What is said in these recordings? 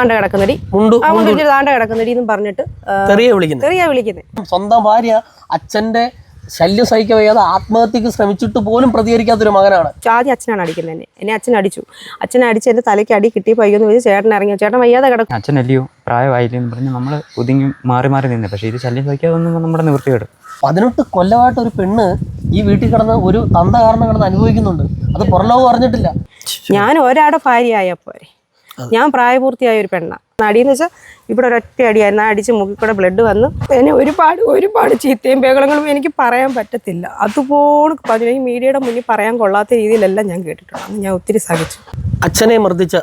ആണ്ട കിടക്കുന്നടി. മുണ്ടു ആ ആണ്ട കിടക്കുന്നടി എന്ന് പറഞ്ഞിട്ട് ചെറിയ തെറിയ വിളിക്കുന്നത് തെറിയാ വിളിക്കുന്നത് സ്വന്തം ഭാര്യ അച്ഛന്റെ ശല്യം സഹിക്കവയ്യാതെ ആത്മഹത്യക്ക് ശ്രമിച്ചിട്ട് പോലും പ്രതികരിക്കാത്തൊരു മകനാണ്. ആദ്യം അച്ഛനാണ് അടിക്കുന്നത് എന്നെ. എന്നെ അച്ഛൻ അടിച്ചു. അച്ഛൻ അടിച്ച് എന്റെ തലയ്ക്ക് അടി കിട്ടി പയ്യെന്ന് വെച്ച് ചേട്ടൻ ഇറങ്ങി. ചേട്ടൻ വയ്യാതെ കിടക്കും. അച്ഛൻ അല്ലയോ പ്രായമായില്ലേ എന്ന് പറഞ്ഞ് നമ്മൾ ഒതുങ്ങി മാറി മാറി നിന്നെ. പക്ഷേ ഇത് ശല്യം സഹിക്കാതെ നമ്മുടെ നിവൃത്തികേട് പതിനെട്ട് കൊല്ലമായിട്ട് ഒരു പെണ്ണ് ഈ വീട്ടിൽ കിടന്ന് ഒരു തന്ത കാരണം കിടന്ന് അനുഭവിക്കുന്നുണ്ട്. അത് പുറലോകം അറിഞ്ഞിട്ടില്ല. ഞാൻ ഒരാടെ ഭാര്യയായ പോരെ. ഞാൻ പ്രായപൂർത്തിയായ ഒരു പെണ്ണാണ് അടിയെന്ന് വെച്ചാൽ ഇവിടെ ഒരൊറ്റ അടിയായിരുന്നു. ആ അടിച്ച് മുക്കിക്കൂടെ ബ്ലഡ് വന്നു എന്നെ ഒരുപാട് ഒരുപാട് ചീത്തയും ബഹളങ്ങളും എനിക്ക് പറയാൻ പറ്റത്തില്ല. അതുപോലെ പതിനഞ്ച് മീഡിയയുടെ മുന്നിൽ പറയാൻ കൊള്ളാത്ത രീതിയിലെല്ലാം ഞാൻ കേട്ടിട്ടുണ്ട്. അന്ന് ഞാൻ ഒത്തിരി സഹിച്ചു. അച്ഛനെ മർദ്ദിച്ച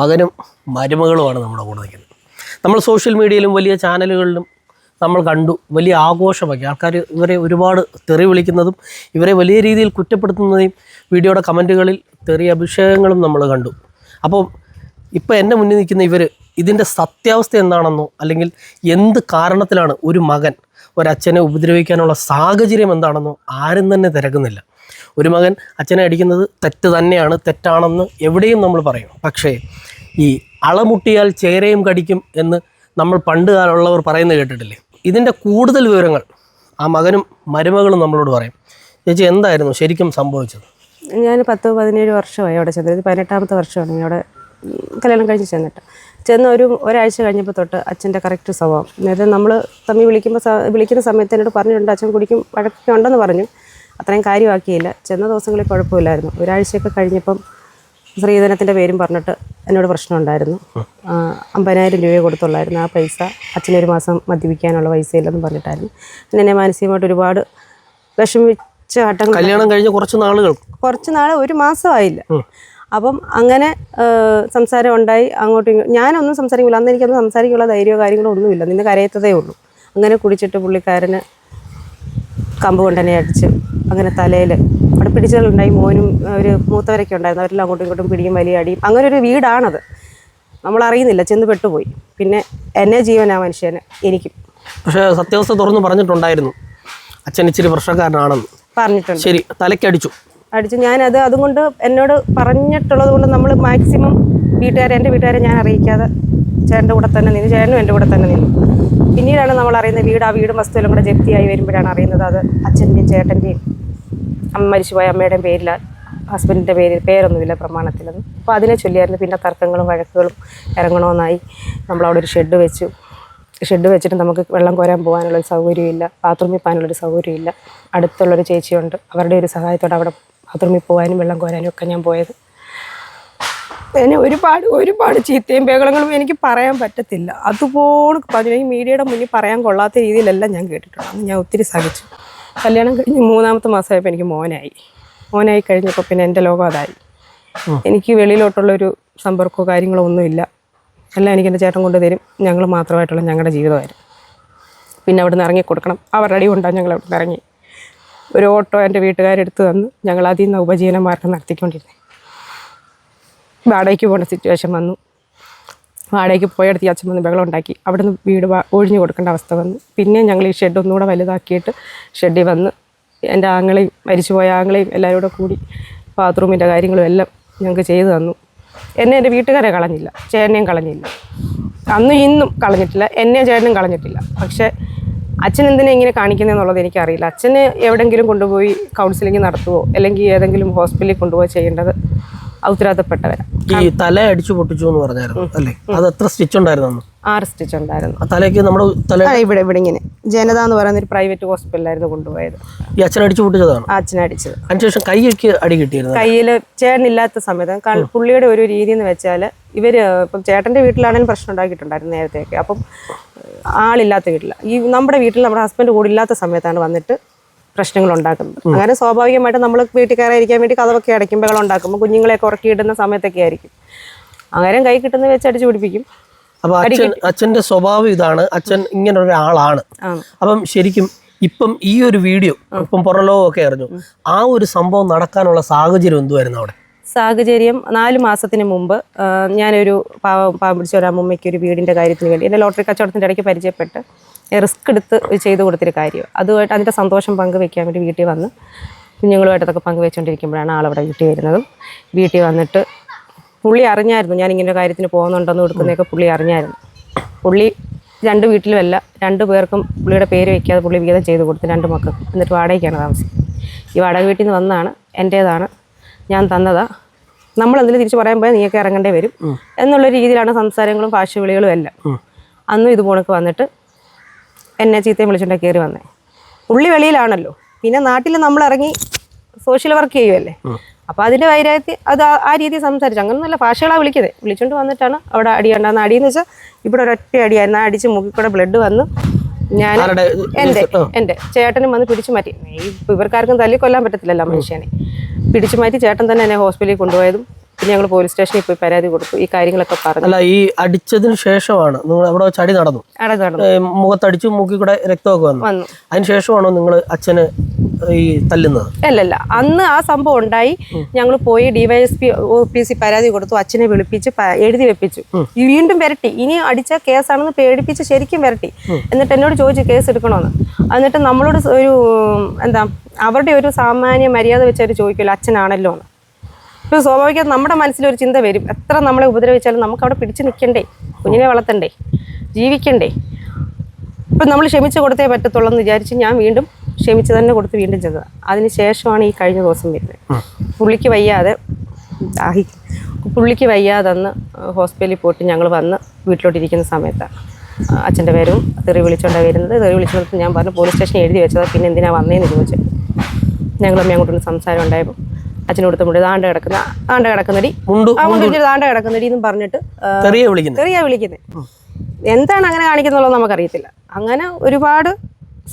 മകനും മരുമകളുമാണ് നമ്മുടെ കൂടെ നിൽക്കുന്നത്. നമ്മൾ സോഷ്യൽ മീഡിയയിലും വലിയ ചാനലുകളിലും നമ്മൾ കണ്ടു വലിയ ആഘോഷമൊക്കെ. ആൾക്കാർ ഇവരെ ഒരുപാട് തെറി വിളിക്കുന്നതും ഇവരെ വലിയ രീതിയിൽ കുറ്റപ്പെടുത്തുന്നതും വീഡിയോയുടെ കമന്റുകളിൽ തെറി അഭിഷേകങ്ങളും നമ്മൾ കണ്ടു. അപ്പോൾ ഇപ്പോൾ എന്റെ മുന്നിൽ നിൽക്കുന്ന ഇവർ ഇതിന്റെ സത്യാവസ്ഥ എന്താണെന്നോ അല്ലെങ്കിൽ എന്ത് കാരണത്തിലാണ് ഒരു മകൻ ഒരച്ഛനെ ഉപദ്രവിക്കാനുള്ള സാഹചര്യം എന്താണെന്നോ ആരും തന്നെ തിരക്കുന്നില്ല. ഒരു മകൻ അച്ഛനെ അടിക്കുന്നത് തെറ്റ് തന്നെയാണ് തെറ്റാണെന്ന് എവിടെയും നമ്മൾ പറയും. പക്ഷേ ഈ അളമുട്ടിയാൽ ചേരയും കടിക്കും എന്ന് നമ്മൾ പണ്ട് കാലമുള്ളവർ പറയുന്നത് കേട്ടിട്ടില്ലേ? ഇതിന്റെ കൂടുതൽ വിവരങ്ങൾ ആ മകനും മരുമകളും നമ്മളോട് പറയും. ചേച്ചി എന്തായിരുന്നു ശരിക്കും സംഭവിച്ചത്? ഞാൻ പത്ത് പതിനേഴ് വർഷമായി അവിടെ ചെന്നത്. പതിനെട്ടാമത്തെ വർഷമാണ്. അവിടെ കല്യാണം കഴിച്ച് ചെന്നിട്ട്. ചെന്ന് ഒരു ഒരാഴ്ച കഴിഞ്ഞപ്പോൾ തൊട്ട് അച്ഛന്റെ കറക്റ്റ് സ്വഭാവം. നേരത്തെ നമ്മൾ തമ്മിൽ വിളിക്കുമ്പോൾ വിളിക്കുന്ന സമയത്ത് എന്നോട് പറഞ്ഞിട്ടുണ്ട് അച്ഛൻ കുടിക്കും വഴക്കൊക്കെ ഉണ്ടെന്ന് പറഞ്ഞു. അത്രയും കാര്യമാക്കിയില്ല. ചെന്ന ദിവസങ്ങളിൽ കുഴപ്പമില്ലായിരുന്നു. ഒരാഴ്ചയൊക്കെ കഴിഞ്ഞപ്പം സ്ത്രീധനത്തിന്റെ പേരും പറഞ്ഞിട്ട് എന്നോട് പ്രശ്നമുണ്ടായിരുന്നു. ഉണ്ടായിരുന്നു അമ്പതിനായിരം രൂപയെ കൊടുത്തുള്ളായിരുന്നു. ആ പൈസ അച്ഛനൊരു മാസം മദ്യപിക്കാനുള്ള പൈസ ഇല്ലെന്ന് പറഞ്ഞിട്ടായിരുന്നു. പിന്നെ എന്നെ മാനസികമായിട്ട് ഒരുപാട് വിഷമിച്ച ഘട്ടങ്ങൾ കല്യാണം കഴിഞ്ഞ കുറച്ച് നാളുകൾ. കുറച്ച് നാൾ ഒരു മാസമായില്ല. അപ്പം അങ്ങനെ സംസാരം ഉണ്ടായി. അങ്ങോട്ടും ഇങ്ങോട്ടും. ഞാനൊന്നും സംസാരിക്കില്ല അന്ന് എനിക്കൊന്നും സംസാരിക്കുള്ള ധൈര്യമോ കാര്യങ്ങളോ ഒന്നുമില്ല. നിന്ന് കരയത്തതേ ഉള്ളൂ. അങ്ങനെ കുടിച്ചിട്ട് പുള്ളിക്കാരന് കമ്പ് കൊണ്ട് തന്നെ അടിച്ച് അങ്ങനെ തലയിൽ അവിടെ പിടിച്ചുകളുണ്ടായി മോനും ഒരു മൂത്തവരൊക്കെ ഉണ്ടായിരുന്നു. അവരെല്ലാം അങ്ങോട്ടും ഇങ്ങോട്ടും പിടിയും വലിയ അടിയും. അങ്ങനെ ഒരു വീടാണത്. നമ്മളറിയുന്നില്ല. ചെന്ന് പെട്ടുപോയി. പിന്നെ എന്നെ ജീവനാ മനുഷ്യന്. എനിക്കും. പക്ഷേ സത്യാവസ്ഥ തുറന്ന് പറഞ്ഞിട്ടുണ്ടായിരുന്നു. അച്ഛൻ ഇച്ചിരി പ്രശ്നക്കാരനാണെന്ന് പറഞ്ഞിട്ടുണ്ട്. ശരി തലക്കടിച്ചു അടിച്ച്. ഞാനത് അതുകൊണ്ട് എന്നോട് പറഞ്ഞിട്ടുള്ളത് കൊണ്ട് നമ്മൾ മാക്സിമം വീട്ടുകാരെ എന്റെ വീട്ടുകാരെ ഞാൻ അറിയിക്കാതെ ചേട്ടന്റെ കൂടെ തന്നെ നിന്നു. ചേട്ടനും എന്റെ കൂടെ തന്നെ നിന്നു. പിന്നീടാണ് നമ്മൾ അറിയുന്നത് വീട് ആ വീടും വസ്തുവിലും കൂടെ ജപ്തിയായി വരുമ്പോഴാണ് അറിയുന്നത് അത് അച്ഛന്റെയും ചേട്ടന്റെയും അമ്മ മരിച്ചുപോയ അമ്മയുടെയും പേരിൽ ഹസ്ബൻഡിന്റെ പേരിൽ പേരൊന്നുമില്ല പ്രമാണത്തിലൊന്നും അപ്പോൾ അതിനെ ചൊല്ലിയായിരുന്നു. പിന്നെ തർക്കങ്ങളും വഴക്കുകളും ഇറങ്ങണമെന്നായി നമ്മളവിടെ ഒരു ഷെഡ് വെച്ചു. ഷെഡ് വെച്ചിട്ട് നമുക്ക് വെള്ളം കോരാൻ പോകാനുള്ള ഒരു സൗകര്യമില്ല. ബാത്റൂമിൽ പോകാനുള്ളൊരു സൗകര്യമില്ല. അടുത്തുള്ളൊരു ചേച്ചിയുണ്ട്. അവരുടെ ഒരു സഹായത്തോടെ അവിടെ ബാത്റൂമിൽ പോകാനും വെള്ളം കോരാനും ഒക്കെ ഞാൻ പോയത്. എന്നെ ഒരുപാട് ഒരുപാട് ചീത്തയും ബഹളങ്ങളും എനിക്ക് പറയാൻ പറ്റത്തില്ല. അതുപോലെ പതിനഞ്ച് മീഡിയയുടെ മുന്നിൽ പറയാൻ കൊള്ളാത്ത രീതിയിലെല്ലാം ഞാൻ കേട്ടിട്ടുണ്ട്. അന്ന് ഞാൻ ഒത്തിരി സഹിച്ചു. കല്യാണം കഴിഞ്ഞ് മൂന്നാമത്തെ മാസമായപ്പോൾ എനിക്ക് മോനായി. മോനായി കഴിഞ്ഞപ്പോൾ പിന്നെ എന്റെ ലോകം അതായി. എനിക്ക് വെളിയിലോട്ടുള്ളൊരു സമ്പർക്കമോ കാര്യങ്ങളോ ഒന്നുമില്ല. എല്ലാം എനിക്ക് എന്റെ ചേട്ടൻ കൊണ്ട് തരും. ഞങ്ങൾ മാത്രമായിട്ടുള്ള ഞങ്ങളുടെ ജീവിതമായിരുന്നു. പിന്നെ അവിടെ നിന്ന് ഇറങ്ങി കൊടുക്കണം അവരുടെ അടി കൊണ്ടാണ് ഞങ്ങൾ അവിടെ നിന്ന് ഇറങ്ങി. ഒരു ഓട്ടോ എന്റെ വീട്ടുകാരെടുത്ത് തന്ന്. ഞങ്ങൾ അതിൽ നിന്ന് ഉപജീവന മാർഗം നടത്തിക്കൊണ്ടിരുന്നത് വാടകയ്ക്ക് പോകേണ്ട സിറ്റുവേഷൻ വന്നു. വാടകയ്ക്ക് പോയടുത്ത് അച്ഛൻ വന്ന് ബഹളം ഉണ്ടാക്കി. അവിടെ നിന്ന് വീട് ഒഴിഞ്ഞു കൊടുക്കേണ്ട അവസ്ഥ വന്നു. പിന്നെ ഞങ്ങൾ ഈ ഷെഡ് ഒന്നുകൂടെ വലുതാക്കിയിട്ട് ഷെഡിൽ വന്ന് എന്റെ ആങ്ങളെയും മരിച്ചുപോയ ആങ്ങളെയും എല്ലാവരും കൂടെ കൂടി ബാത്റൂമിന്റെ കാര്യങ്ങളും എല്ലാം ഞങ്ങൾക്ക് ചെയ്തു തന്നു. എന്നെ എന്റെ വീട്ടുകാരെ കളഞ്ഞില്ല. ചേട്ടനെയും കളഞ്ഞില്ല. അന്നും ഇന്നും കളഞ്ഞിട്ടില്ല. എന്നെ ചേട്ടനും കളഞ്ഞിട്ടില്ല. പക്ഷേ അച്ഛൻ എന്തിനാ ഇങ്ങനെ കാണിക്കുന്നതെന്നുള്ളത് എനിക്കറിയില്ല. അച്ഛന് എവിടെയെങ്കിലും കൊണ്ടുപോയി കൗൺസിലിംഗ് നടത്തുവോ? അല്ലെങ്കിൽ ഏതെങ്കിലും ഹോസ്പിറ്റലിൽ കൊണ്ടുപോയി ചെയ്യേണ്ടത് ഉത്തരവാദിത്തപ്പെട്ടവരാണ് ഈ തല അടിച്ചു പൊട്ടിച്ചു എന്ന് പറഞ്ഞായിരുന്നു അല്ലേ? അത് എത്ര സ്റ്റിച്ച് ഉണ്ടായിരുന്നു ആറ് സ്റ്റിച്ച് ഉണ്ടായിരുന്നു. തലയ്ക്ക് നമ്മുടെ തല ഇവിടെ ഇവിടെ ഇങ്ങനെ. ജനത എന്ന് പറയുന്ന ഒരു പ്രൈവറ്റ് ഹോസ്പിറ്റലായിരുന്നു കൊണ്ടുപോയത്. ഈ അച്ഛൻ അടിച്ചു പൊട്ടിച്ചതാണ്? അച്ഛൻ അടിച്ചത്. അതിനുശേഷം അടി കിട്ടിയിരുന്നു? കയ്യിൽ ചേട്ടനില്ലാത്ത സമയത്ത് പുള്ളിയുടെ ഒരു രീതി എന്ന് വെച്ചാൽ ഇവർ ഇപ്പം ചേട്ടന്റെ വീട്ടിലാണെങ്കിലും പ്രശ്നം ഉണ്ടാക്കിയിട്ടുണ്ടായിരുന്നു നേരത്തെയൊക്കെ. അപ്പം ആളില്ലാത്ത വീട്ടിൽ ഈ നമ്മുടെ വീട്ടിൽ നമ്മുടെ ഹസ്ബൻഡ് കൂടെ ഇല്ലാത്ത സമയത്താണ് വന്നിട്ട് പ്രശ്നങ്ങൾ ഉണ്ടാക്കുന്നത്. അങ്ങനെ സ്വാഭാവികമായിട്ട് നമ്മൾ വീട്ടിൽ കയറാതിരിക്കാൻ വേണ്ടി കഥവൊക്കെ അടയ്ക്കും ബഹളം ഉണ്ടാക്കുമ്പോൾ കുഞ്ഞുങ്ങളെയൊക്കെ ഉറക്കിയിടുന്ന സമയത്തൊക്കെ ആയിരിക്കും. അങ്ങനെ കൈ കിട്ടുന്ന വെച്ച് അടിച്ചു പിടിപ്പിക്കും. അപ്പൊ അച്ഛൻ അച്ഛന്റെ സ്വഭാവം ഇതാണ്. അച്ഛൻ ഇങ്ങനെ ഒരാളാണ്. അപ്പം ശരിക്കും ഇപ്പം ഈ ഒരു വീഡിയോ ഇപ്പം പുറലോകമൊക്കെ അറിഞ്ഞു. ആ ഒരു സംഭവം നടക്കാനുള്ള സാഹചര്യം എന്തുവായിരുന്നു അവിടെ? സാഹചര്യം നാല് മാസത്തിന് മുമ്പ് ഞാനൊരു പാവം പാവം പിടിച്ച ഒരു അമ്മയ്ക്ക് ഒരു വീടിന്റെ കാര്യത്തിന് വേണ്ടി എന്റെ ലോട്ടറി കച്ചവടത്തിന്റെ ഇടയ്ക്ക് പരിചയപ്പെട്ട് റിസ്ക് എടുത്ത് ചെയ്തു കൊടുത്തൊരു കാര്യം. അതുമായിട്ട് അതിന്റെ സന്തോഷം പങ്കുവെക്കാൻ വേണ്ടി വീട്ടിൽ വന്ന് കുഞ്ഞുങ്ങളുമായിട്ടൊക്കെ പങ്കുവെച്ചുകൊണ്ടിരിക്കുമ്പോഴാണ് ആളവിടെ വീട്ടിൽ വരുന്നതും. വീട്ടിൽ വന്നിട്ട് പുള്ളി അറിഞ്ഞായിരുന്നു ഞാൻ ഇങ്ങനെ കാര്യത്തിന് പോകുന്നുണ്ടെന്ന് കൊടുക്കുന്നതൊക്കെ പുള്ളി അറിഞ്ഞായിരുന്നു. പുള്ളി രണ്ട് വീട്ടിലുമല്ല രണ്ട് പേർക്കും പുള്ളിയുടെ പേര് വയ്ക്കാതെ പുള്ളി വീതം ചെയ്ത് കൊടുത്തു രണ്ട് മക്കൾക്കും. എന്നിട്ട് വാടകയ്ക്കാണ് താമസിക്കുന്നത്. ഈ വാടക വീട്ടിൽ നിന്ന് വന്നതാണ് എന്റേതാണ് ഞാൻ തന്നതാ. നമ്മൾ അതിൽ തിരിച്ച് പറയാൻ പോയാൽ നീയൊക്കെ ഇറങ്ങേണ്ടി വരും. എന്നുള്ള രീതിയിലാണ് സംസാരങ്ങളും ഭാഷവിളികളും എല്ലാം. അന്നും ഇത് പോണക്ക് വന്നിട്ട് എന്നെ ചീത്തയും വിളിച്ചിട്ട് കയറി വന്നേ. ഉള്ളി വെളിയിലാണല്ലോ. പിന്നെ നാട്ടിൽ നമ്മൾ ഇറങ്ങി സോഷ്യൽ വർക്ക് ചെയ്യുമല്ലേ അപ്പോൾ അതിന്റെ വൈരാഗ്യത്തിൽ അത് ആ- ആ രീതിയിൽ സംസാരിച്ചു. അങ്ങനെ നല്ല ഭാഷകളാണ് വിളിക്കുന്നത്. വിളിച്ചുകൊണ്ട് വന്നിട്ടാണ് അവിടെ അടിയുണ്ടാകുന്ന അടിയെന്ന് വെച്ചാൽ ഇവിടെ ഒരൊറ്റ അടിയായിരുന്നു ആ അടിച്ച് മുക്കിക്കൂടെ ബ്ലഡ് വന്നു ഞാൻ എന്റെ എന്റെ എന്റെ. ചേട്ടനും വന്ന് പിടിച്ചു മാറ്റി. ഈ ഇവർക്കാർക്കും തല്ലി കൊല്ലാൻ പറ്റത്തില്ലല്ലോ മനുഷ്യനെ. പിടിച്ചു മാറ്റി ചേട്ടൻ തന്നെ എന്നെ ഹോസ്പിറ്റലിൽ കൊണ്ടുപോയതും പിന്നെ ഞങ്ങൾ പോലീസ് സ്റ്റേഷനിൽ പോയി പരാതി കൊടുത്തു. ഈ കാര്യങ്ങളൊക്കെ പറഞ്ഞു. അല്ല ഈ അടിച്ചതിന് ശേഷമാണ് നിങ്ങൾ അവിടെ ചടി അടി നടന്നു. മുഖത്തടിച്ചു മൂക്കി കൂടെ രക്തമൊക്കെ വന്നു. വന്നു. അതിന് ശേഷമാണോ നിങ്ങൾ അച്ഛന് ഈ തല്ലുന്നത്? അല്ലല്ല. അന്ന് ആ സംഭവം ഉണ്ടായി. ഞങ്ങൾ പോയി ഡിവൈഎസ്പി ഓഫീസിൽ പരാതി കൊടുത്തു. അച്ഛനെ വിളിപ്പിച്ച് എഴുതി വെപ്പിച്ചു. വീണ്ടും വരട്ടി. ഇനി അടിച്ച കേസാണെന്ന് പേടിപ്പിച്ച് ശരിക്കും വരട്ടി. എന്നിട്ട് എന്നോട് ചോദിച്ചു കേസ് എടുക്കണമെന്ന് എന്നിട്ട് നമ്മളോട് ഒരു എന്താ അവരുടെ ഒരു സാമാന്യ മര്യാദ വെച്ച് അവർ ചോദിക്കില്ല അച്ഛനാണല്ലോ എന്ന്. ഇപ്പോൾ സ്വാഭാവികം നമ്മുടെ മനസ്സിലൊരു ചിന്ത വരും. എത്ര നമ്മളെ ഉപദ്രവിച്ചാലും നമുക്ക് അവിടെ പിടിച്ചു നിൽക്കണ്ടേ കുഞ്ഞിനെ വളർത്തണ്ടേ? ജീവിക്കണ്ടേ? ഇപ്പം നമ്മൾ ക്ഷമിച്ച് കൊടുത്തേ പറ്റത്തുള്ളൂ എന്ന് വിചാരിച്ച് ഞാൻ വീണ്ടും ക്ഷമിച്ച് തന്നെ കൊടുത്ത് വീണ്ടും ചെന്നത്. അതിന് ശേഷമാണ് ഈ കഴിഞ്ഞ ദിവസം വരുന്നത്. പുള്ളിക്ക് വയ്യാതെ ദാഹി പുള്ളിക്ക് വയ്യാതെ അന്ന് ഹോസ്പിറ്റലിൽ പോയിട്ട് ഞങ്ങൾ വന്ന് വീട്ടിലോട്ടിരിക്കുന്ന സമയത്താണ് അച്ഛന്റെ പേരും തെറി വിളിച്ചോണ്ടാണ് വരുന്നത്. തെറി വിളിച്ചുകൊണ്ട് ഞാൻ പറഞ്ഞു പോലീസ് സ്റ്റേഷൻ എഴുതി വെച്ചത് പിന്നെ എന്തിനാ വന്നതെന്ന് ചോദിച്ചു. ഞങ്ങളമ്മ അങ്ങോട്ടൊന്ന് സംസാരം ഉണ്ടായപ്പോൾ അച്ഛനോട് കൊടുത്തുമ്പോൾ താണ്ട കിടക്കുന്ന താണ്ട കിടക്കുന്നടി. മുണ്ടിട്ട് ദാണ്ട് കിടക്കുന്നടി എന്ന് പറഞ്ഞിട്ട് തെറിയാ വിളിക്കുന്നത് എന്താണ് അങ്ങനെ കാണിക്കുന്നുള്ളത് നമുക്കറിയത്തില്ല. അങ്ങനെ ഒരുപാട്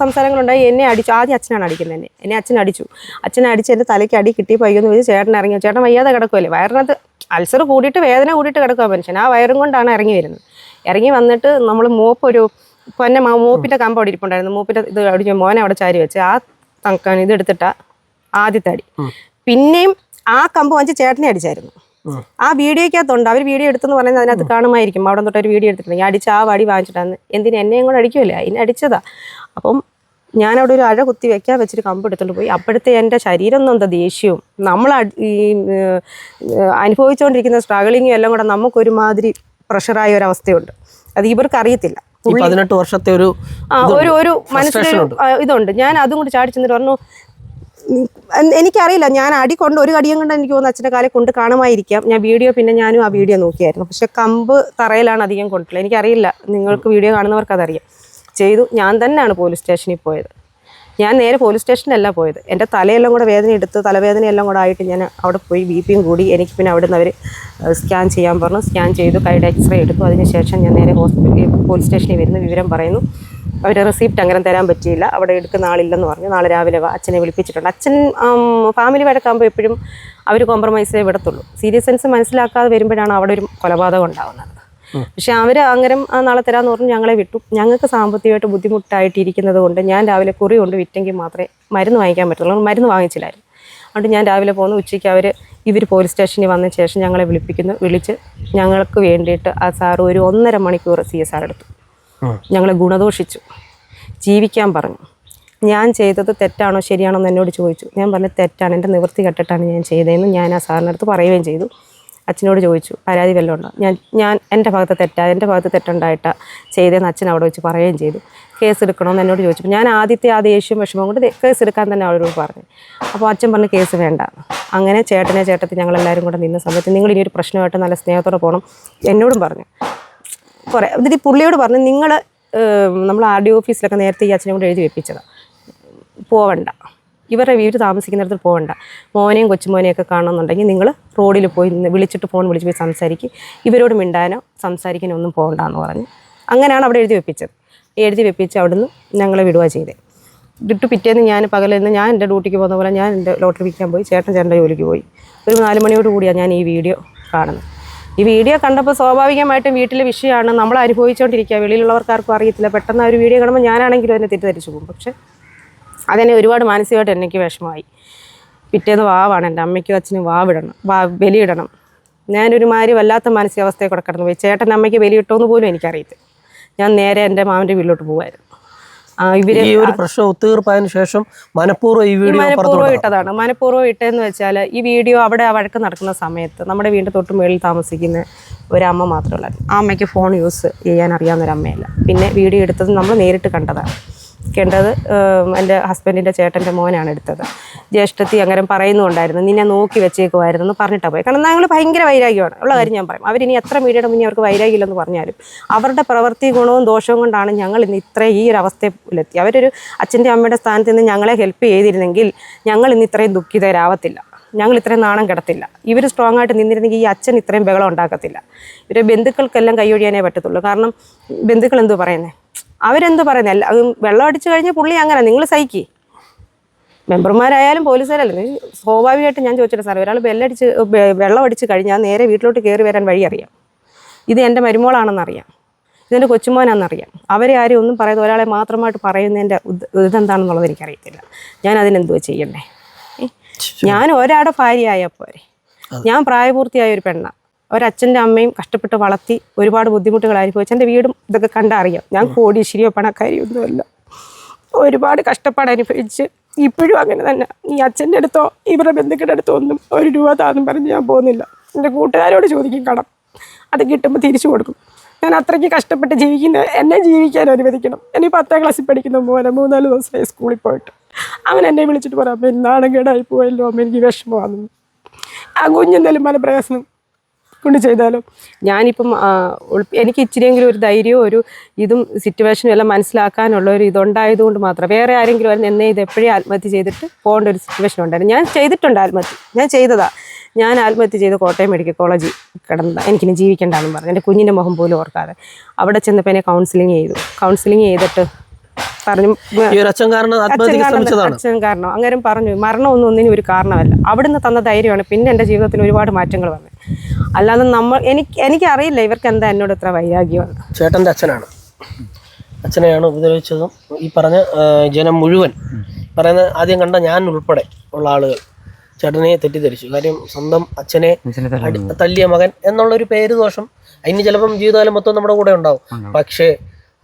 സംസാരങ്ങളുണ്ടായി. എന്നെ അടിച്ചു. ആദ്യം അച്ഛനാണ് അടിക്കുന്നത് എന്നെ. എന്നെ അച്ഛൻ അടിച്ചു. അച്ഛൻ അടിച്ച് എന്റെ തലയ്ക്ക് അടി കിട്ടി പയ്യെന്ന് വെച്ച് ചേട്ടൻ ഇറങ്ങി. ചേട്ടൻ വയ്യാതെ കിടക്കുമല്ലേ വയറിനകത്ത് അൾസർ കൂടിയിട്ട് വേദന കൂടിയിട്ട് കിടക്കുക മനുഷ്യൻ. ആ വയറും കൊണ്ടാണ് ഇറങ്ങി വരുന്നത്. ഇറങ്ങി വന്നിട്ട് നമ്മൾ മോപ്പ് ഒരു പൊന്നെ മൂപ്പിന്റെ കമ്പ് അവിടെ ഇരിപ്പുണ്ടായിരുന്നു. മൂപ്പിന്റെ ഇത് അടിച്ചു മോനെ അവിടെ ചാരി വെച്ച് ആ ഇത് എടുത്തിട്ടാ ആദ്യത്തെ അടി. പിന്നെയും ആ കമ്പ് വാങ്ങിച്ച് ചേട്ടനെ അടിച്ചായിരുന്നു. ആ വീഡിയോയ്ക്കകത്തുണ്ട്. അവർ വീഡിയോ എടുത്തെന്ന് പറയുന്നത് അതിനകത്ത് കാണുമായിരിക്കും. അവിടെ തൊട്ട് ഒരു വീഡിയോ എടുത്തിട്ടുണ്ടെങ്കിൽ അടിച്ച് ആ വടി വാങ്ങിച്ചിട്ടാണ്. എന്തിനും എന്നെയും കൂടെ അടിക്കുമല്ലേ അതിനെ അടിച്ചതാ. അപ്പം ഞാനവിടെ ഒരു അഴ കുത്തി വെക്കാൻ വെച്ചിട്ട് കമ്പ് എടുത്തുകൊണ്ട് പോയി. അപ്പോഴത്തെ എന്റെ ശരീരം നൊന്ത ദേഷ്യവും. നമ്മൾ ഈ അനുഭവിച്ചുകൊണ്ടിരിക്കുന്ന സ്ട്രഗിളിങ്ങും എല്ലാം കൂടെ നമുക്കൊരുമാതിരി പ്രഷറായ ഒരു അവസ്ഥയുണ്ട് അത് ഇവർക്ക് അറിയത്തില്ല ഈ പതിനെട്ട് വർഷത്തെ ഒരു ആ ഒരു ഒരു മനസ്സിലൊരു ഇതുണ്ട്. ഞാൻ അതും കൂടി ചാടി ചെന്നിട്ട് പറഞ്ഞു എനിക്കറിയില്ല. ഞാൻ അടി കൊണ്ട് ഒരു കടിയും കൊണ്ട് എനിക്ക് തോന്നുന്നു അച്ഛന്റെ കാലം കൊണ്ട് കാണുമായിരിക്കാം. ഞാൻ വീഡിയോ പിന്നെ ഞാനും ആ വീഡിയോ നോക്കിയായിരുന്നു. പക്ഷെ കമ്പ് തറയിലാണ് അധികം കൊണ്ടിട്ടുള്ളത്. എനിക്കറിയില്ല. നിങ്ങൾക്ക് വീഡിയോ കാണുന്നവർക്ക് അതറിയാം. ചെയ്തു. ഞാൻ തന്നെയാണ് പോലീസ് സ്റ്റേഷനിൽ പോയത്. ഞാൻ നേരെ പോലീസ് സ്റ്റേഷനിലല്ല പോയത്. എന്റെ തലയെല്ലാം കൂടെ വേദന എടുത്ത് തലവേദനയെല്ലാം കൂടെ ആയിട്ട് ഞാൻ അവിടെ പോയി ബി പിയും കൂടി. എനിക്ക് പിന്നെ അവിടെ നിന്ന് അവർ സ്കാൻ ചെയ്യാൻ പറഞ്ഞു. സ്കാൻ ചെയ്തു കൈയുടെ എക്സ്റേ എടുത്തു. അതിനുശേഷം ഞാൻ നേരെ ഹോസ്പിറ്റലിൽ പോലീസ് സ്റ്റേഷനിൽ വരുന്ന. വിവരം പറയുന്നു. അവർ റെസിപ്റ്റ് അങ്ങനെ തരാൻ പറ്റിയില്ല. അവിടെ എടുക്കുന്ന ആളില്ലെന്ന് പറഞ്ഞു. നാളെ രാവിലെ അച്ഛനെ വിളിപ്പിച്ചിട്ടുണ്ട്. അച്ഛൻ ഫാമിലി വഴക്കാകുമ്പോൾ എപ്പോഴും അവർ കോംപ്രമൈസേ വിടത്തുള്ളൂ. സീരിയസ് സെൻസ് മനസ്സിലാക്കാതെ വരുമ്പോഴാണ് അവിടെ ഒരു കൊലപാതകം ഉണ്ടാകുന്നത്. പക്ഷെ അവർ അങ്ങനെ ആ നാളെ തരാമെന്ന് പറഞ്ഞ് ഞങ്ങളെ വിട്ടു. ഞങ്ങൾക്ക് സാമ്പത്തികമായിട്ട് ബുദ്ധിമുട്ടായിട്ടിരിക്കുന്നത് കൊണ്ട് ഞാൻ രാവിലെ കുറി കൊണ്ട് വിറ്റെങ്കിൽ മാത്രമേ മരുന്ന് വാങ്ങിക്കാൻ പറ്റുള്ളൂ മരുന്ന് വാങ്ങിച്ചില്ലായിരുന്നു. അതുകൊണ്ട് ഞാൻ രാവിലെ പോകുന്നു. ഉച്ചയ്ക്ക് അവർ ഇവർ പോലീസ് സ്റ്റേഷനിൽ വന്ന ശേഷം ഞങ്ങളെ വിളിപ്പിക്കുന്നു. വിളിച്ച് ഞങ്ങൾക്ക് വേണ്ടിയിട്ട് ആ സാർ ഒരു ഒന്നര മണിക്കൂർ സി എസ് ആർ എടുത്തു. ഞങ്ങളെ ഗുണദോഷിച്ചു. ജീവിക്കാൻ പറഞ്ഞു. ഞാൻ ചെയ്തത് തെറ്റാണോ ശരിയാണോ എന്ന് എന്നോട് ചോദിച്ചു. ഞാൻ പറഞ്ഞത് തെറ്റാണ്. എന്റെ നിവൃത്തി കെട്ടിട്ടാണ് ഞാൻ ചെയ്തതെന്ന് ഞാൻ ആ സാറിന്റെ അടുത്ത് പറയുകയും ചെയ്തു. അച്ഛനോട് ചോദിച്ചു പരാതി വല്ലതും ഉണ്ടോ ഞാൻ ഞാൻ എന്റെ ഭാഗത്ത് തെറ്റാ എന്റെ ഭാഗത്ത് തെറ്റുണ്ടായിട്ടാ ചെയ്തതെന്ന് അച്ഛൻ അവിടെ വെച്ച് പറയുകയും ചെയ്തു. കേസ് എടുക്കണമെന്ന് എന്നോട് ചോദിച്ചു ഞാൻ ആദ്യത്തെ ആ ദേഷ്യം വിഷമം കൊണ്ട് കേസ് എടുക്കാൻ തന്നെ അവരോട് പറഞ്ഞു. അപ്പോൾ അച്ഛൻ പറഞ്ഞു കേസ് വേണ്ട. അങ്ങനെ ചേട്ടനെ ചേട്ടത്തി ഞങ്ങളെല്ലാവരും കൂടെ നിന്ന സമയത്ത് നിങ്ങൾ ഇനി ഒരു പ്രശ്നമായിട്ട് നല്ല സ്നേഹത്തോടെ പോകണം എന്നോടും പറഞ്ഞു. കുറേ എന്നിട്ട് പുള്ളിയോട് പറഞ്ഞു നിങ്ങൾ നമ്മൾ ആർ ഡി ഓഫീസിലൊക്കെ നേരത്തെ ഈ അച്ഛനെ കൊണ്ട് എഴുതി വെപ്പിച്ചതാണ് പോവണ്ട. ഇവരുടെ വീട് താമസിക്കുന്നിടത്ത് പോകണ്ട. മോനെയും കൊച്ചുമോനെയൊക്കെ കാണണമെന്നുണ്ടെങ്കിൽ നിങ്ങൾ റോഡിൽ പോയി വിളിച്ചിട്ട് ഫോൺ വിളിച്ച് പോയി സംസാരിക്കും. ഇവരോട് മിണ്ടാനോ സംസാരിക്കാനോ ഒന്നും പോകണ്ടെന്ന് പറഞ്ഞ് അങ്ങനെയാണ് അവിടെ എഴുതി വെപ്പിച്ചത്. എഴുതി വെപ്പിച്ച് അവിടുന്ന് ഞങ്ങളെ വിടുക ചെയ്തത് വിട്ടു പിറ്റേന്ന് ഞാൻ പകലിൽ നിന്ന് ഞാൻ എന്റെ ഡ്യൂട്ടിക്ക് പോകുന്ന പോലെ ഞാൻ എന്റെ ലോട്ടറി വിൽക്കാൻ പോയി ചേട്ടൻ ചേട്ടന്റെ ജോലിക്ക് പോയി. ഒരു നാല് മണിയോട് കൂടിയാണ് ഞാൻ ഈ വീഡിയോ കാണുന്നത്. ഈ വീഡിയോ കണ്ടപ്പോൾ സ്വാഭാവികമായിട്ടും വീട്ടിലെ വിഷയമാണ്. നമ്മൾ അനുഭവിച്ചുകൊണ്ടിരിക്കുക വെളിയിലുള്ളവർക്കാർക്കും അറിയത്തില്ല. പെട്ടെന്ന് ആ ഒരു വീഡിയോ കാണുമ്പോൾ ഞാനാണെങ്കിലും അതിനെ തെറ്റിദ്ധരിച്ചു പോകും. പക്ഷേ അതെന്നെ ഒരുപാട് മാനസികമായിട്ട് എനിക്ക് വിഷമമായി. പിറ്റേന്ന് വാവാണ് എന്റെ അമ്മയ്ക്കും അച്ഛനും വാവിടണം വാ ബലിയിടണം. ഞാനൊരു മാതിരി വല്ലാത്ത മാനസികാവസ്ഥയെ കൂടെ കടന്നു പോയി ചേട്ടൻ അമ്മയ്ക്ക് ബലിയിട്ടോന്ന് പോലും എനിക്കറിയത്തില്ല. ഞാൻ നേരെ എന്റെ മാമന്റെ വീട്ടിലോട്ട് പോകുമായിരുന്നു ഇവർ ഈ ഒരു പ്രശ്നം ഒത്തുതീർപ്പായതിനു ശേഷം മനഃപൂർവം ഈ വീഡിയോ മനഃപൂർവം. ഇട്ടതാണ്. മനഃപൂർവം ഇട്ടതെന്ന് വെച്ചാൽ ഈ വീഡിയോ അവിടെ ആ വഴക്ക് നടക്കുന്ന സമയത്ത് നമ്മുടെ വീടിന്റെ തൊട്ട് മുകളിൽ താമസിക്കുന്ന ഒരമ്മ മാത്രമേ ഉള്ളായിരുന്നു. ആ അമ്മയ്ക്ക് ഫോൺ യൂസ് ചെയ്യാൻ അറിയാവുന്ന ഒരു അമ്മയല്ല പിന്നെ വീഡിയോ എടുത്തത് നമ്മൾ നേരിട്ട് കണ്ടതാണ്. കണ്ടത് ഏം, എന്റെ ഹസ്ബൻഡിന്റെ ചേട്ടന്റെ മോനാണ് എടുത്തത്. ജ്യേഷ്ഠത്തി അങ്ങനെ പറയുന്നുണ്ടായിരുന്നു നിന്നെ നോക്കി വെച്ചേക്കുമായിരുന്നു എന്ന് പറഞ്ഞിട്ടാണ് പോയി. കാരണം ഞങ്ങൾ ഭയങ്കര വൈരാഗ്യമാണ്. ഉള്ള കാര്യം ഞാൻ പറയും. അവരിനി എത്ര മീഡിയയുടെ മുന്നേ അവർക്ക് വൈരാഗ്യമില്ലെന്ന് പറഞ്ഞാലും അവരുടെ പ്രവൃത്തി ഗുണവും ദോഷവും കൊണ്ടാണ് ഞങ്ങൾ ഇന്ന് ഇത്ര ഈ ഒരു അവസ്ഥയിലെത്തി. അവരൊരു അച്ഛന്റെ അമ്മയുടെ സ്ഥാനത്ത് നിന്ന് ഞങ്ങളെ ഹെൽപ്പ് ചെയ്തിരുന്നെങ്കിൽ ഞങ്ങൾ ഇന്ന് ഇത്രയും ദുഃഖിതരാവത്തില്ല. ഞങ്ങൾ ഇത്രയും നാണം കിടത്തില്ല. ഇവർ സ്ട്രോങ് ആയിട്ട് നിന്നിരുന്നെങ്കിൽ ഈ അച്ഛൻ ഇത്രയും ബഹളം ഉണ്ടാക്കത്തില്ല. ഇവരെ ബന്ധുക്കൾക്കെല്ലാം കൈയൊഴിയാനേ പറ്റത്തുള്ളൂ. കാരണം ബന്ധുക്കൾ എന്തു പറയുന്നത് അവരെന്ത് പറയുന്നത് വെള്ളം അടിച്ചു കഴിഞ്ഞാൽ പുള്ളി അങ്ങനെ നിങ്ങൾ സഹിക്കി. മെമ്പർമാരായാലും പോലീസുകാരല്ലേ? സ്വാഭാവികമായിട്ട് ഞാൻ ചോദിച്ചിട്ട് സാർ ഒരാൾ ബെല്ലടിച്ച് വെള്ളം അടിച്ച് കഴിഞ്ഞാൽ നേരെ വീട്ടിലോട്ട് കയറി വരാൻ വഴി അറിയാം. ഇത് എന്റെ മരുമോളാണെന്നറിയാം. ഇതെന്റെ കൊച്ചുമോനാണെന്നറിയാം. അവരെ ആരും ഒന്നും പറയാതെ ഒരാളെ മാത്രമായിട്ട് പറയുന്നതിന്റെ ഇതെന്താണെന്നുള്ളത് എനിക്കറിയത്തില്ല. ഞാൻ അതിനെന്തുവാ ചെയ്യണ്ടേ? ഞാൻ ഒരാടെ ഭാര്യയായ പോരെ. ഞാൻ പ്രായപൂർത്തിയായ ഒരു പെണ്ണ. ഒരച്ഛന്റെ അമ്മയും കഷ്ടപ്പെട്ട് വളർത്തി ഒരുപാട് ബുദ്ധിമുട്ടുകൾ അനുഭവിച്ചു എന്റെ വീടും ഇതൊക്കെ കണ്ടറിയാം. ഞാൻ കോടീശ്വരിയോ പണക്കാരിയോ ഒന്നുമല്ല ഒരുപാട് കഷ്ടപ്പാട് അനുഭവിച്ച് ഇപ്പോഴും അങ്ങനെ തന്നെ. ഈ അച്ഛന്റെ അടുത്തോ ഇവരുടെ ബന്ധുക്കളുടെ അടുത്തോ ഒന്നും ഒരു രൂപ താന്നും പറഞ്ഞ് ഞാൻ പോകുന്നില്ല. എന്റെ കൂട്ടുകാരോട് ചോദിക്കും കടം അത് കിട്ടുമ്പോൾ തിരിച്ചു കൊടുക്കും. ഞാൻ അത്രയ്ക്ക് കഷ്ടപ്പെട്ട് ജീവിക്കുന്ന എന്നെ ജീവിക്കാൻ അനുവദിക്കണം. ഇനി പത്താം ക്ലാസ്സിൽ പഠിക്കുന്ന മോനെ മൂന്നാൽ ദിവസമായി സ്കൂളിൽ പോയിട്ട്. അവൻ എന്നെ വിളിച്ചിട്ട് പറയാം അമ്മ നാണക്കേടായി പോയല്ലോ അമ്മ എനിക്ക് വിഷമമാണെന്ന് ആ കുഞ്ഞെന്തായാലും പല പ്രയാസം കൊണ്ട് ചെയ്താലോ? ഞാനിപ്പം എനിക്ക് ഇച്ചിരിയെങ്കിലും ഒരു ധൈര്യവും ഒരു ഇതും സിറ്റുവേഷനും എല്ലാം മനസ്സിലാക്കാനുള്ള ഒരു ഇതുണ്ടായതുകൊണ്ട് മാത്രം. വേറെ ആരെങ്കിലും ആയിരുന്നു എന്നെ ഇത് എപ്പോഴേ ആത്മഹത്യ ചെയ്തിട്ട് പോകേണ്ട ഒരു സിറ്റുവേഷൻ ഉണ്ടായിരുന്നു. ഞാൻ ചെയ്തിട്ടുണ്ട് ആത്മഹത്യ. ഞാൻ ചെയ്തതാ. ഞാൻ ആത്മഹത്യ ചെയ്ത് കോട്ടയം മെഡിക്കൽ കോളേജിൽ കിടന്ന എനിക്കിനി ജീവിക്കേണ്ടെന്നും പറഞ്ഞു. എന്റെ കുഞ്ഞിന്റെ മുഖം പോലും ഓർക്കാതെ. അവിടെ ചെന്നപ്പോൾ എന്നെ കൗൺസിലിംഗ് ചെയ്തു. കൗൺസിലിംഗ് ചെയ്തിട്ട് പറഞ്ഞു അച്ഛൻ കാരണം അങ്ങനെ പറഞ്ഞു മരണമൊന്നും ഒന്നിനും ഒരു കാരണമല്ല. അവിടുന്ന് തന്ന ധൈര്യമാണ്. പിന്നെ എന്റെ ജീവിതത്തിൽ ഒരുപാട് മാറ്റങ്ങൾ വന്നത് അല്ലാതെ നമ്മൾ എനിക്ക് എനിക്കറിയില്ല ഇവർക്ക് എന്താ എന്നോട് ഇത്ര വൈരാഗ്യമാണ് ചേട്ടന്റെ അച്ഛനാണ്. അച്ഛനെയാണ് ഉപദ്രവിച്ചതും ഈ പറഞ്ഞ ജനം മുഴുവൻ പറയുന്ന ആദ്യം കണ്ട ഞാൻ ഉൾപ്പെടെ ഉള്ള ആളുകൾ ചേട്ടനെ തെറ്റിദ്ധരിച്ചു. കാര്യം സ്വന്തം അച്ഛനെ തല്ലിയ മകൻ. എന്നുള്ളൊരു പേര് ദോഷം. അതിന് ചിലപ്പം ജീവിതകാലം മൊത്തം നമ്മുടെ കൂടെ ഉണ്ടാവും. പക്ഷേ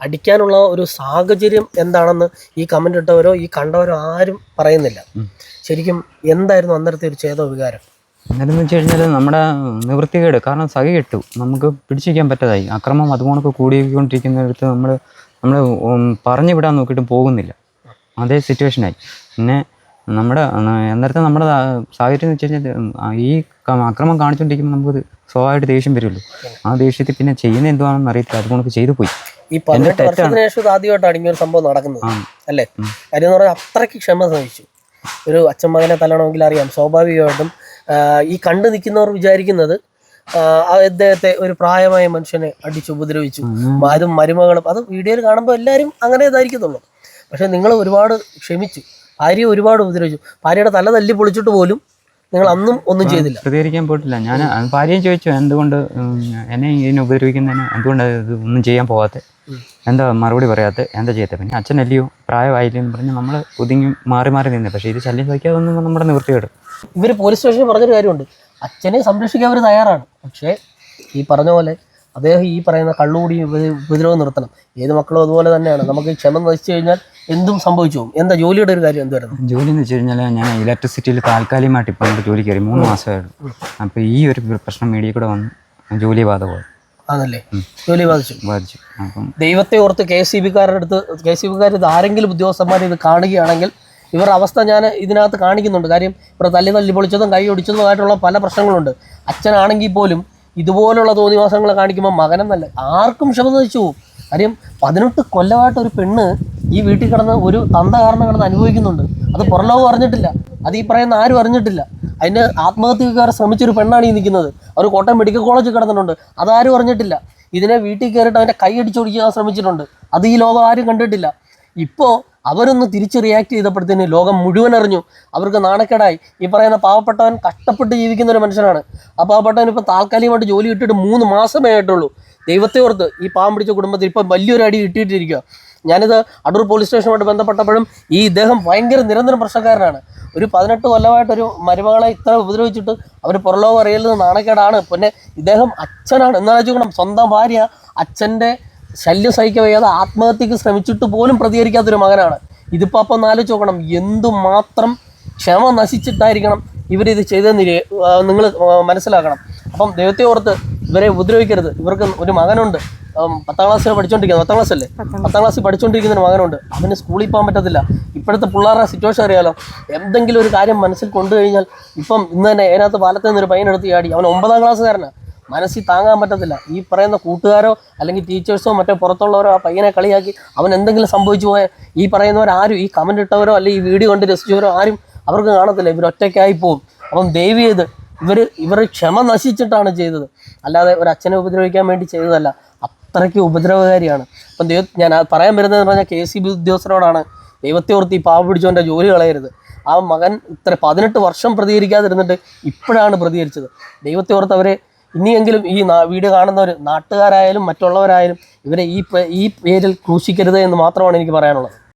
അടിക്കാനുള്ള ഒരു സാഹചര്യം എന്താണെന്ന് ഈ കമന്റ് ഇട്ടവരോ ഈ കണ്ടവരോ ആരും പറയുന്നില്ല. ശരിക്കും എന്തായിരുന്നു അന്നേരത്തെ ഒരു ചേതോ വികാരം എന്നാലും വെച്ച് കഴിഞ്ഞാൽ നമ്മുടെ നിവൃത്തികേട് കാരണം സഹി കിട്ടു നമുക്ക് പിടിച്ചിരിക്കാൻ പറ്റാതായി. അക്രമം അതുകൊണ്ടൊക്കെ കൂടിക്കൊണ്ടിരിക്കുന്നിടത്ത് നമ്മൾ നമ്മൾ പറഞ്ഞു വിടാൻ നോക്കിയിട്ടും പോകുന്നില്ല. അതേ സിറ്റുവേഷനായി. പിന്നെ നമ്മുടെ അന്നേരത്തെ നമ്മുടെ സാഹചര്യം എന്ന് വെച്ച് കഴിഞ്ഞാൽ ഈ അക്രമം കാണിച്ചുകൊണ്ടിരിക്കുമ്പോൾ നമുക്ക് സ്വാഭാവികമായിട്ട് ദേഷ്യം വരുമല്ലോ. ആ ദേഷ്യത്തിൽ പിന്നെ ചെയ്യുന്ന എന്തുവാണെന്ന് അറിയത്തില്ല. അതുകൊണ്ട് ചെയ്തു പോയി. ഈ പതിനെട്ട് വർഷത്തിന് ശേഷം ഇത് ആദ്യമായിട്ടാണ് ഇങ്ങനെ ഒരു സംഭവം നടക്കുന്നത്. അല്ലേ? കാര്യം എന്ന് പറഞ്ഞാൽ അത്രയ്ക്ക് ക്ഷമ സഹിച്ചു. ഒരു അച്ഛൻ മകനെ തല്ലണമെങ്കിൽ അറിയാം. സ്വാഭാവികമായിട്ടും ഈ കണ്ടു നിൽക്കുന്നവർ വിചാരിക്കുന്നത് അദ്ദേഹത്തെ ഒരു പ്രായമായ മനുഷ്യനെ അടിച്ചു ഉപദ്രവിച്ചു. അതും മരുമകളും. അത് വീഡിയോയിൽ കാണുമ്പോൾ എല്ലാവരും അങ്ങനെ ഇതായിരിക്കത്തുള്ളൂ. പക്ഷെ നിങ്ങൾ ഒരുപാട് ക്ഷമിച്ചു. ഭാര്യയെ ഒരുപാട് ഉപദ്രവിച്ചു. ഭാര്യയുടെ തല തല്ലി പൊളിച്ചിട്ട് പോലും നിങ്ങൾ അന്നും ഒന്നും ചെയ്തില്ല. പ്രതികരിക്കാൻ പോയിട്ടില്ല. ഞാൻ ഭാര്യയും ചോദിച്ചു എന്തുകൊണ്ട് എന്നെ ഇതിനെ ഉപദ്രവിക്കുന്നതിന് എന്തുകൊണ്ട് ഇത് ഒന്നും ചെയ്യാൻ പോകാത്ത എന്താ മറുപടി പറയാത്ത? എന്താ ചെയ്യാത്ത? പിന്നെ അച്ഛനല്ലയോ പ്രായമായില്ലേ എന്ന് പറഞ്ഞ് നമ്മൾ ഒതുങ്ങി മാറി മാറി നിന്നെ. പക്ഷേ ഇത് ശല്യം സഹിക്കാതെ ഒന്നും നമ്മുടെ നിവൃത്തികേട് ഇവർ പോലീസ് സ്റ്റേഷനിൽ പറഞ്ഞൊരു കാര്യമുണ്ട്. അച്ഛനെ സംരക്ഷിക്കാൻ അവർ തയ്യാറാണ്. പക്ഷേ ഈ പറഞ്ഞ പോലെ അദ്ദേഹം ഈ പറയുന്ന കള്ളുകൂടി ഉപ- ഉപദ്രവം നിർത്തണം. ഏത് മക്കളും അതുപോലെ തന്നെയാണ്. നമുക്ക് ക്ഷമ നശിച്ചു കഴിഞ്ഞാൽ എന്തും സംഭവിച്ചു എന്താ ജോലിയുടെ ഒരു കാര്യം എന്തായിരുന്നു ജോലി എന്ന് വെച്ച് കഴിഞ്ഞാൽ ഞാൻ ഇലക്ട്രിസിറ്റിയിൽ താൽക്കാലികമായിട്ട് ഇപ്പോൾ എന്റെ ജോലി കയറി മൂന്ന് മാസമായിരുന്നു അപ്പോൾ ഈ ഒരു പ്രശ്നം മീഡിയ കൂടെ വന്ന് ജോലി ബാധ പോയി. ആണല്ലേ? ജോലി ബാധിച്ചു. ബാധിച്ചു. ദൈവത്തെ ഓർത്ത് കെ സി ബിക്കാരുടെ അടുത്ത് കെ സി ബിക്കാർ ഇത് ആരെങ്കിലും ഉദ്യോഗസ്ഥന്മാർ ഇത് കാണുകയാണെങ്കിൽ ഇവരുടെ അവസ്ഥ ഞാൻ ഇതിനകത്ത് കാണിക്കുന്നുണ്ട്. കാര്യം ഇവർ തല്ലി തല്ലി പൊളിച്ചതും കൈ ഒടിച്ചതുമായിട്ടുള്ള പല പ്രശ്നങ്ങളുണ്ട്. അച്ഛനാണെങ്കിൽ പോലും ഇതുപോലുള്ള തോന്നിവാസങ്ങൾ കാണിക്കുമ്പോൾ മകനെന്നല്ല ആർക്കും ക്ഷമ നശിച്ചു കാര്യം പതിനെട്ട് കൊല്ലമായിട്ട് ഒരു പെണ്ണ് ഈ വീട്ടിൽ കിടന്ന് ഒരു തന്ത കാരണം കിടന്ന് അനുഭവിക്കുന്നുണ്ട്. അത് പുറലോകം അറിഞ്ഞിട്ടില്ല. അത് ഈ പറയുന്ന ആരും അറിഞ്ഞിട്ടില്ല. അതിന് ആത്മഹത്യക്കാരെ ശ്രമിച്ചൊരു പെണ്ണാണ് ഈ നിൽക്കുന്നത്. അവർ കോട്ടയം മെഡിക്കൽ കോളേജിൽ കിടന്നിട്ടുണ്ട്. അതാരും അറിഞ്ഞിട്ടില്ല. ഇതിനെ വീട്ടിൽ കയറിയിട്ട് അവന്റെ കൈ അടിച്ചൊടിക്കാൻ ശ്രമിച്ചിട്ടുണ്ട്. അത് ഈ ലോകം ആരും കണ്ടിട്ടില്ല. ഇപ്പോൾ അവരൊന്ന് തിരിച്ച് റിയാക്ട് ചെയ്തപ്പോഴത്തേന് ലോകം മുഴുവൻ അറിഞ്ഞു. അവർക്ക് നാണക്കേടായി. ഈ പറയുന്ന പാവപ്പെട്ടവൻ കഷ്ടപ്പെട്ട് ജീവിക്കുന്ന ഒരു മനുഷ്യനാണ്. ആ പാവപ്പെട്ടവൻ ഇപ്പം താൽക്കാലികമായിട്ട് ജോലി ഇട്ടിട്ട് മൂന്ന് മാസമേ ആയിട്ടുള്ളൂ. ദൈവത്തെ ഓർത്ത് ഈ പാവം പിടിച്ച കുടുംബത്തിൽ ഇപ്പം വലിയൊരു അടി കിട്ടിയിട്ടിരിക്കുക ഞാനിത് അടൂർ പോലീസ് സ്റ്റേഷനുമായിട്ട് ബന്ധപ്പെട്ടപ്പോഴും ഈ ഇദ്ദേഹം ഭയങ്കര നിരന്തരം പ്രശ്നക്കാരനാണ്. ഒരു പതിനെട്ട് കൊല്ലമായിട്ടൊരു മരുമകളെ ഇത്ര ഉപദ്രവിച്ചിട്ട് അവർ പുറലോകം അറിയലെന്ന് നാണക്കേടാണ്. പിന്നെ ഇദ്ദേഹം അച്ഛനാണ്. എന്നാലോചിക്കണം. സ്വന്തം ഭാര്യ അച്ഛന്റെ ശല്യം സഹിക്കാൻ വയ്യാതെ ആത്മഹത്യക്ക് ശ്രമിച്ചിട്ട് പോലും പ്രതികരിക്കാത്തൊരു മകനാണ്. ഇതിപ്പോൾ അപ്പം ആലോചിച്ച് നോക്കണം. എന്തുമാത്രം ക്ഷമ നശിച്ചിട്ടായിരിക്കണം ഇവരിത് ചെയ്തതെന്ന് നിങ്ങൾ മനസ്സിലാക്കണം. അപ്പം ദൈവത്തെ ഓർത്ത് ഇവരെ ഉപദ്രവിക്കരുത്. ഇവർക്ക് ഒരു മകനുണ്ട്. പത്താം ക്ലാസ്സിൽ പഠിച്ചുകൊണ്ടിരിക്കുന്നത് പത്താം ക്ലാസ്സല്ലേ? പത്താം ക്ലാസ്സിൽ പഠിച്ചുകൊണ്ടിരിക്കുന്ന ഒരു മകനുണ്ട്. അവന് സ്കൂളിൽ പോകാൻ പറ്റത്തില്ല. ഇപ്പോഴത്തെ പിള്ളേരുടെ സിറ്റുവേഷൻ അറിയാലോ. എന്തെങ്കിലും ഒരു കാര്യം മനസ്സിൽ കൊണ്ടു കഴിഞ്ഞാൽ ഇപ്പം ഇന്ന് തന്നെ അതിനകത്ത് പാലത്ത് നിന്നൊരു ഒരു പയ്യനെടുത്ത് ചാടി. അവൻ ഒമ്പതാം ക്ലാസ്സുകാരനാണ് മനസ്സിൽ താങ്ങാൻ പറ്റത്തില്ല. ഈ പറയുന്ന കൂട്ടുകാരോ അല്ലെങ്കിൽ ടീച്ചേഴ്സോ മറ്റോ പുറത്തുള്ളവരോ ആ പയ്യനെ കളിയാക്കി അവൻ എന്തെങ്കിലും സംഭവിച്ചു പോയാൽ ഈ പറയുന്നവരാരും ഈ കമന്റ് ഇട്ടവരോ അല്ലെങ്കിൽ ഈ വീഡിയോ കണ്ട് രസിച്ചവരോ ആരും അവർക്ക് കാണത്തില്ല. ഇവർ ഒറ്റയ്ക്കായി പോകും. അപ്പം ദയവ് ഇവർ ഇവർ ക്ഷമ നശിച്ചിട്ടാണ് ചെയ്തത്. അല്ലാതെ ഒരു അച്ഛനെ ഉപദ്രവിക്കാൻ വേണ്ടി ചെയ്തതല്ല. അത്രയ്ക്ക് ഉപദ്രവകാരിയാണ്. അപ്പം ദൈവ ഞാൻ പറയാൻ വരുന്നതെന്ന് പറഞ്ഞാൽ കെ സി ബി ഉദ്യോഗസ്ഥരോടാണ്. ദൈവത്തെ ഓർത്തി പാവ പിടിച്ചവന്റെ ജോലി കളയരുത്. ആ മകൻ ഇത്ര പതിനെട്ട് വർഷം പ്രതികരിക്കാതിരുന്നിട്ട് ഇപ്പോഴാണ് പ്രതികരിച്ചത്. ദൈവത്തെ ഓർത്ത് അവരെ ഇനിയെങ്കിലും ഈ വീഡിയോ കാണുന്നവർ നാട്ടുകാരായാലും മറ്റുള്ളവരായാലും ഇവരെ ഈ ഈ പേരിൽ ക്രൂശിക്കരുത് എന്ന് മാത്രമാണ് എനിക്ക് പറയാനുള്ളത്.